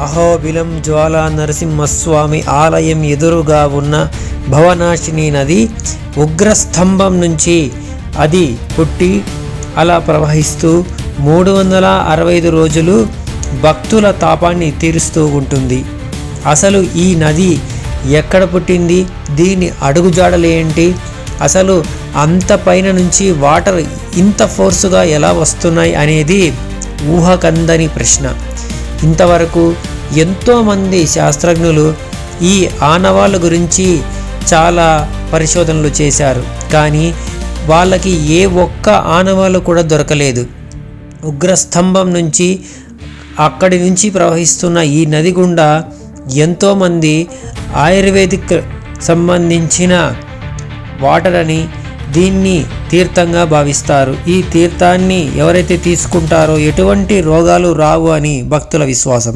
అహోబిలం జ్వాలా నరసింహస్వామి ఆలయం ఎదురుగా ఉన్న భవనాశిని నది ఉగ్రస్తంభం నుంచి అది పుట్టి అలా ప్రవహిస్తూ మూడు వందల అరవై ఐదు రోజులు భక్తుల తాపాన్ని తీరుస్తూ ఉంటుంది. అసలు ఈ నది ఎక్కడ పుట్టింది? దీని అడుగుజాడలు ఏంటి? అసలు అంత పైన నుంచి వాటర్ ఇంత ఫోర్సుగా ఎలా వస్తున్నాయి అనేది ఊహకందని ప్రశ్న. ఇంతవరకు ఎంతోమంది శాస్త్రజ్ఞులు ఈ ఆనవాళ్ళ గురించి చాలా పరిశోధనలు చేశారు. కానీ వాళ్ళకి ఏ ఒక్క ఆనవాళ్ళు కూడా దొరకలేదు. ఉగ్రస్తంభం నుంచి అక్కడి నుంచి ప్రవహిస్తున్న ఈ నది గుండా ఎంతోమంది ఆయుర్వేదిక్ సంబంధించిన వాటర్ అని దీన్ని తీర్థంగా భావిస్తారు. ఈ తీర్థాన్ని ఎవరైతే తీసుకుంటారో ఎటువంటి రోగాలు రావు అని భక్తుల విశ్వాసం.